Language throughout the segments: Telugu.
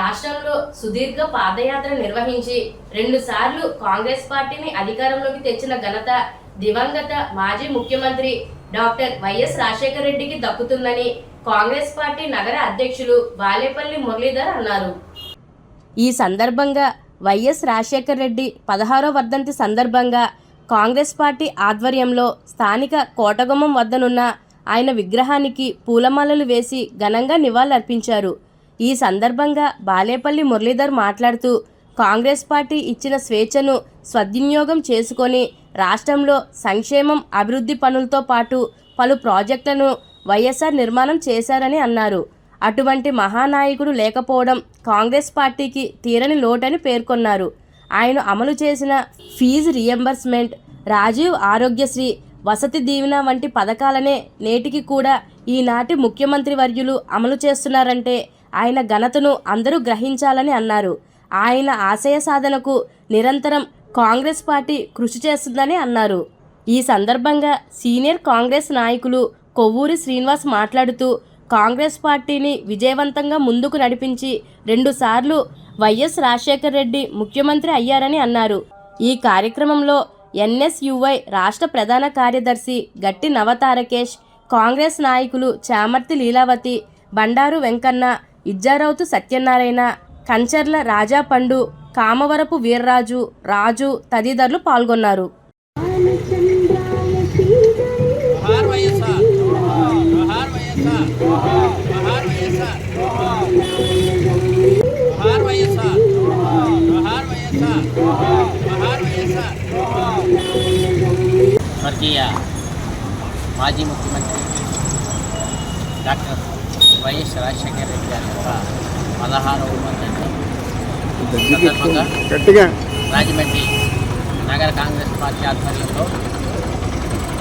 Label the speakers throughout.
Speaker 1: రాష్ట్రంలో సుదీర్ఘ పాదయాత్ర నిర్వహించి రెండు సార్లు కాంగ్రెస్ పార్టీని అధికారంలోకి తెచ్చిన ఘనత దివంగత మాజీ ముఖ్యమంత్రి డాక్టర్ వైఎస్ రాజశేఖర రెడ్డికి దక్కుతుందని కాంగ్రెస్ పార్టీ నగర అధ్యక్షులు బాలేపల్లి మురళీధర్ అన్నారు. ఈ సందర్భంగా వైఎస్ రాజశేఖర రెడ్డి పదహారో వర్ధంతి సందర్భంగా కాంగ్రెస్ పార్టీ ఆధ్వర్యంలో స్థానిక కోటగుమ్మం వద్దనున్న ఆయన విగ్రహానికి పూలమాలలు వేసి ఘనంగా నివాళులర్పించారు. ఈ సందర్భంగా బాలేపల్లి మురళీధర్ మాట్లాడుతూ కాంగ్రెస్ పార్టీ ఇచ్చిన స్వేచ్ఛను సద్వినియోగం చేసుకొని రాష్ట్రంలో సంక్షేమం అభివృద్ధి పనులతో పాటు పలు ప్రాజెక్టులను వైఎస్ఆర్ నిర్మాణం చేశారని అన్నారు. అటువంటి మహానాయకుడు లేకపోవడం కాంగ్రెస్ పార్టీకి తీరని లోటని పేర్కొన్నారు. ఆయన అమలు చేసిన ఫీజు రియంబర్స్మెంట్ రాజీవ్ ఆరోగ్యశ్రీ వసతి దీవెన వంటి పథకాలనే నేటికి కూడా ఈనాటి ముఖ్యమంత్రి వర్యులు అమలు చేస్తున్నారంటే ఆయన ఘనతను అందరూ గ్రహించాలని అన్నారు. ఆయన ఆశయ సాధనకు నిరంతరం కాంగ్రెస్ పార్టీ కృషి చేస్తుందని అన్నారు. ఈ సందర్భంగా సీనియర్ కాంగ్రెస్ నాయకులు కొవ్వూరి శ్రీనివాస్ మాట్లాడుతూ కాంగ్రెస్ పార్టీని విజయవంతంగా ముందుకు నడిపించి రెండుసార్లు వైఎస్ రాజశేఖర్ రెడ్డి ముఖ్యమంత్రి అయ్యారని అన్నారు. ఈ కార్యక్రమంలో ఎన్ఎస్యువై రాష్ట్ర ప్రధాన కార్యదర్శి గట్టి నవతారకేష్ కాంగ్రెస్ నాయకులు చామర్తి లీలావతి బండారు వెంకన్న ఇజ్జారావుతు సత్యనారాయణ కంచర్ల రాజా పండు కామవరపు వీర్రాజు రాజు తదితరులు పాల్గొన్నారు.
Speaker 2: మాజీ ముఖ్యమంత్రి డాక్టర్ వైఎస్ రాజశేఖర రెడ్డి గారి యొక్క పదహారవ సందర్భంగా రాజమండ్రి నగర కాంగ్రెస్ పార్టీ ఆధ్వర్యంలో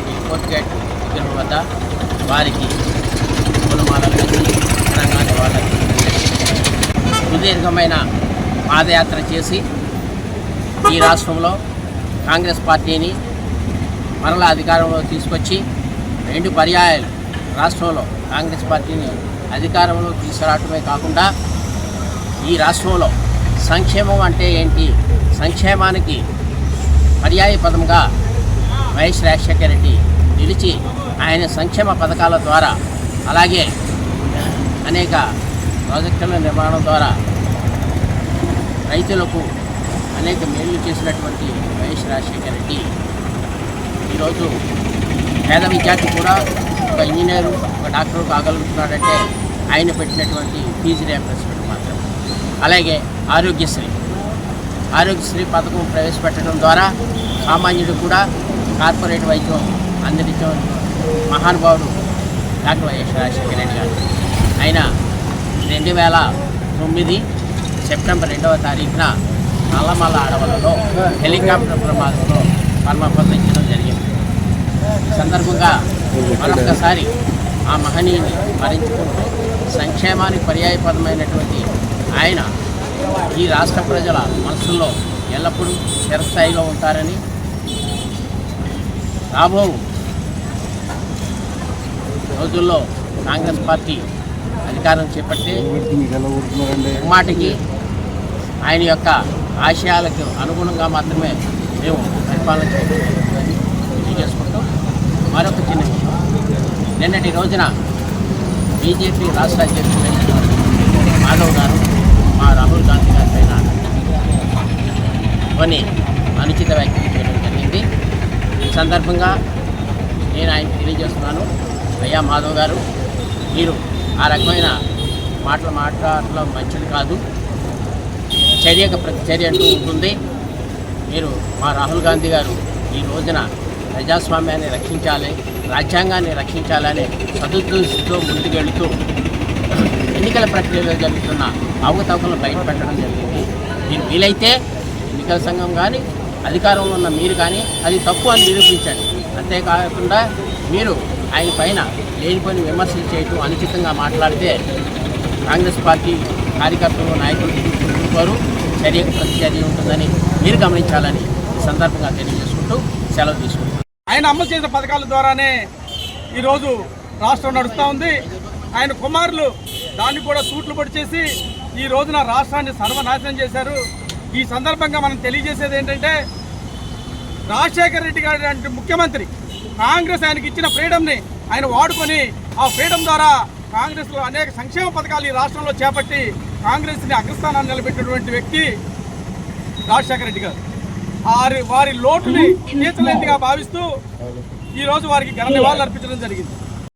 Speaker 2: ఈ కోర్టు గేట్ విగ్రహం వద్ద వారికి పూలమాలలు ఘనంగా నివాళులు సుదీర్ఘమైన పాదయాత్ర చేసి ఈ రాష్ట్రంలో కాంగ్రెస్ పార్టీని మరలా అధికారంలో తీసుకొచ్చి రెండు పర్యాయాలు రాష్ట్రంలో కాంగ్రెస్ పార్టీని అధికారంలో తీసుకురావటమే కాకుండా ఈ రాష్ట్రంలో సంక్షేమం అంటే ఏంటి? సంక్షేమానికి పర్యాయ పదంగా వైఎస్ రాజశేఖర రెడ్డి నిలిచి ఆయన సంక్షేమ పథకాల ద్వారా అలాగే అనేక ప్రాజెక్టుల నిర్మాణం ద్వారా రైతులకు అనేక మేలు చేసినటువంటి వైఎస్ రాజశేఖర రెడ్డి. ఈరోజు పేద విద్యార్థి కూడా ఒక ఇంజనీరు ఒక డాక్టర్ కాగలుగుతున్నాడంటే ఆయన పెట్టినటువంటి ఫీజు రియంబర్స్మెంట్ మాత్రం అలాగే ఆరోగ్యశ్రీ. ఆరోగ్యశ్రీ పథకం ప్రవేశపెట్టడం ద్వారా సామాన్యుడు కూడా కార్పొరేట్ వైద్యం అందించడం మహానుభావుడు డాక్టర్ వైఎస్ రాజశేఖర రెడ్డి గారు. ఆయన రెండు వేల తొమ్మిది సెప్టెంబర్ రెండవ తారీఖున నల్లమల్ల అడవులలో హెలికాప్టర్ ప్రమాదంలో మరణపొందించడం జరిగింది. సందర్భంగా మరొకసారి ఆ మహనీయుని స్మరించుకుంటూ సంక్షేమానికి పర్యాయపదమైనటువంటి ఆయన ఈ రాష్ట్ర ప్రజల మనసుల్లో ఎల్లప్పుడూ చిరస్థాయిలో ఉంటారని రాబో రోజుల్లో కాంగ్రెస్ పార్టీ అధికారం చేపట్టి మాటికి ఆయన యొక్క ఆశయాలకు అనుగుణంగా మాత్రమే మేము పరిపాలన చేయగలుగుతామని మరొక చిన్న విషయం. నిన్నటి రోజున బీజేపీ రాష్ట్ర అధ్యక్షుడైన మాధవ్ గారు మా రాహుల్ గాంధీ గారి పైన కొన్ని అనుచిత వ్యాఖ్యలు చేయడం జరిగింది. ఈ సందర్భంగా నేను ఆయనకు తెలియజేస్తున్నాను. అయ్యా మాధవ్ గారు మీరు ఆ రకమైన మాటలు మాట్లాడటం మంచిది కాదు. చర్యకు ప్రతి చర్య అంటూ ఉంటుంది. మీరు మా రాహుల్ గాంధీ గారు ఈ రోజున ప్రజాస్వామ్యాన్ని రక్షించాలి రాజ్యాంగాన్ని రక్షించాలని సదుద్దేశంతో ముందుకెళ్తూ ఎన్నికల ప్రక్రియలో జరుగుతున్న అవకతవకలను బయటపెట్టడం జరిగింది. మీరు వీలైతే ఎన్నికల సంఘం కానీ అధికారంలో ఉన్న మీరు కానీ అది తప్పు అని నిరూపించండి. అంతేకాకుండా మీరు ఆయన పైన లేనిపోయిన విమర్శలు చేయటం అనుచితంగా మాట్లాడితే కాంగ్రెస్ పార్టీ కార్యకర్తలు నాయకులు తీసుకుంటారు చర్యకు ప్రతిచర్య ఉంటుందని మీరు గమనించాలని సందర్భంగా తెలియజేసుకుంటూ సెలవు తీసుకుంటారు
Speaker 3: ఆయన అమలు చేసిన పథకాల ద్వారానే ఈరోజు రాష్ట్రం నడుస్తూ ఉంది. ఆయన కుమారులు దాన్ని కూడా సూట్లు పొడిచేసి ఈ రోజున రాష్ట్రాన్ని సర్వనాశనం చేశారు. ఈ సందర్భంగా మనం తెలియజేసేది ఏంటంటే రాజశేఖర రెడ్డి గారి లాంటి ముఖ్యమంత్రి కాంగ్రెస్ ఆయనకి ఇచ్చిన ఫ్రీడమ్ని ఆయన వాడుకొని ఆ ఫ్రీడమ్ ద్వారా కాంగ్రెస్లో అనేక సంక్షేమ పథకాలు ఈ రాష్ట్రంలో చేపట్టి కాంగ్రెస్ని అగ్రస్థానాన్ని నిలబెట్టినటువంటి వ్యక్తి రాజశేఖర రెడ్డి గారు. వారి వారి లోటుని తీర్చలేనిదిగా భావిస్తూ ఈరోజు వారికి ఘన నివాళులు అర్పించడం జరిగింది.